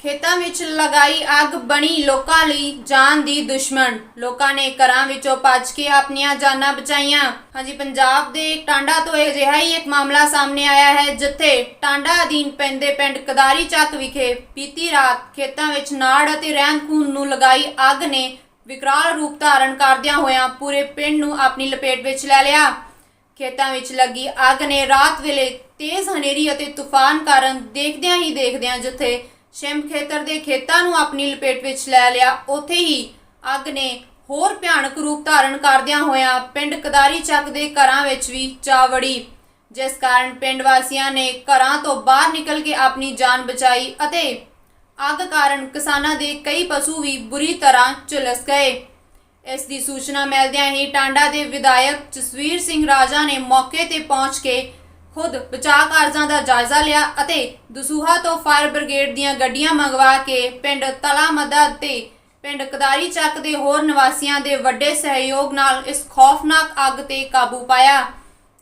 ਖੇਤਾਂ ਵਿੱਚ ਲਗਾਈ ਅੱਗ ਬਣੀ ਲੋਕਾਂ ਲਈ ਜਾਨ ਦੀ ਦੁਸ਼ਮਣ। ਲੋਕਾਂ ਨੇ ਘਰਾਂ ਵਿੱਚੋਂ ਭੱਜ ਕੇ ਆਪਣੀਆਂ ਜਾਨਾਂ ਬਚਾਈਆਂ। ਹਾਂਜੀ, ਪੰਜਾਬ ਦੇ ਟਾਂਡਾ ਤੋਂ ਅਜਿਹਾ ਹੀ ਇੱਕ ਮਾਮਲਾ ਸਾਹਮਣੇ ਆਇਆ ਹੈ, ਜਿੱਥੇ ਟਾਂਡਾ ਅਧੀਨ ਪੈਂਦੇ ਪਿੰਡ ਕਦਾਰੀ ਚੱਕ ਵਿਖੇ ਬੀਤੀ ਰਾਤ ਖੇਤਾਂ ਵਿੱਚ ਨਾੜ ਅਤੇ ਰਹਿੰਦ ਖੂਨ ਨੂੰ ਲਗਾਈ ਅੱਗ ਨੇ ਵਿਕਰਾਲ ਰੂਪ ਧਾਰਨ ਕਰਦਿਆਂ ਹੋਇਆਂ ਪੂਰੇ ਪਿੰਡ ਨੂੰ ਆਪਣੀ ਲਪੇਟ ਵਿੱਚ ਲੈ ਲਿਆ। ਖੇਤਾਂ ਵਿੱਚ ਲੱਗੀ ਅੱਗ ਨੇ ਰਾਤ ਵੇਲੇ ਤੇਜ਼ ਹਨੇਰੀ ਅਤੇ ਤੂਫਾਨ ਕਾਰਨ ਦੇਖਦਿਆਂ ਹੀ ਦੇਖਦਿਆਂ ਜਿੱਥੇ ਸ਼ਿਮ ਖੇਤਰ ਦੇ ਖੇਤਾਂ ਨੂੰ ਆਪਣੀ ਲਪੇਟ ਵਿੱਚ ਲੈ ਲਿਆ। ਉੱਥੇ ਹੀ ਅੱਗ ਨੇ ਹੋਰ ਭਿਆਨਕ ਰੂਪ ਧਾਰਨ ਕਰਦਿਆਂ ਹੋਇਆਂ ਪਿੰਡ ਕਦਾਰੀ ਚੱਕ ਦੇ ਘਰਾਂ ਵਿੱਚ ਵੀ ਜਾ ਵੜੀ। ਜਿਸ ਕਾਰਨ ਪਿੰਡ ਵਾਸੀਆਂ ਨੇ ਘਰਾਂ ਤੋਂ ਬਾਹਰ ਨਿਕਲ ਕੇ ਆਪਣੀ ਜਾਨ ਬਚਾਈ ਅਤੇ ਅੱਗ ਕਾਰਨ ਕਿਸਾਨਾਂ ਦੇ ਕਈ ਪਸ਼ੂ ਵੀ ਬੁਰੀ ਤਰ੍ਹਾਂ ਝੁਲਸ ਗਏ। ਇਸ ਦੀ ਸੂਚਨਾ ਮਿਲਦਿਆਂ ਹੀ ਟਾਂਡਾ ਦੇ ਵਿਧਾਇਕ ਜਸਵੀਰ ਸਿੰਘ ਰਾਜਾ ਨੇ ਮੌਕੇ ਤੇ ਪਹੁੰਚ ਕੇ ਖੁਦ ਬਚਾਅ ਕਾਰਜਾਂ ਦਾ ਜਾਇਜ਼ਾ ਲਿਆ ਅਤੇ ਦਸੂਹਾ ਤੋਂ ਫਾਇਰ ਬ੍ਰਿਗੇਡ ਦੀਆਂ ਗੱਡੀਆਂ ਮੰਗਵਾ ਕੇ ਪਿੰਡ ਤਲਾਮਦਾ ਤੇ ਪਿੰਡ ਕਦਾਰੀ ਚੱਕ ਦੇ ਹੋਰ ਨਿਵਾਸੀਆਂ ਦੇ ਵੱਡੇ ਸਹਿਯੋਗ ਨਾਲ ਇਸ ਖੌਫਨਾਕ ਅੱਗ ਤੇ ਕਾਬੂ ਪਾਇਆ।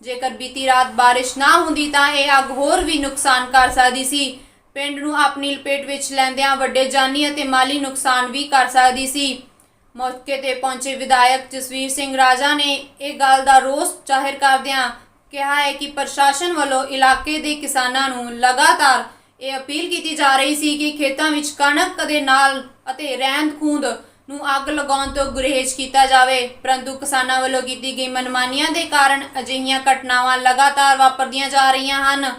ਜੇਕਰ ਬੀਤੀ ਰਾਤ ਬਾਰਿਸ਼ ਨਾ ਹੁੰਦੀ ਤਾਂ ਇਹ ਅੱਗ ਹੋਰ ਵੀ ਨੁਕਸਾਨ ਕਰ ਸਕਦੀ ਸੀ। ਪਿੰਡ ਨੂੰ ਆਪਣੀ ਲਪੇਟ ਵਿੱਚ ਲੈਂਦਿਆਂ ਵੱਡੇ ਜਾਨੀ ਅਤੇ ਮਾਲੀ ਨੁਕਸਾਨ ਵੀ ਕਰ ਸਕਦੀ ਸੀ। ਮੌਕੇ ਤੇ ਪਹੁੰਚੇ ਵਿਧਾਇਕ ਜਸਵੀਰ ਸਿੰਘ ਰਾਜਾ ਨੇ ਇਹ ਗੱਲ ਦਾ ਰੋਸ ਜ਼ਾਹਿਰ ਕਰਦਿਆਂ ਕਿਹਾ ਹੈ ਕਿ ਪ੍ਰਸ਼ਾਸਨ ਵੱਲੋਂ ਇਲਾਕੇ ਦੇ ਕਿਸਾਨਾਂ ਨੂੰ ਲਗਾਤਾਰ ਇਹ ਅਪੀਲ ਕੀਤੀ ਜਾ ਰਹੀ ਸੀ ਕਿ ਖੇਤਾਂ ਵਿੱਚ ਕਣਕ ਦੇ ਨਾਲ ਅਤੇ ਰਹਿੰਦ ਖੂੰਦ ਨੂੰ ਅੱਗ ਲਗਾਉਣ ਤੋਂ ਗੁਰੇਜ਼ ਕੀਤਾ ਜਾਵੇ। ਪਰੰਤੂ ਕਿਸਾਨਾਂ ਵੱਲੋਂ ਕੀਤੀ ਗਈ ਮਨਮਾਨੀਆਂ ਦੇ ਕਾਰਨ ਅਜਿਹੀਆਂ ਘਟਨਾਵਾਂ ਲਗਾਤਾਰ ਵਾਪਰਦੀਆਂ ਜਾ ਰਹੀਆਂ ਹਨ।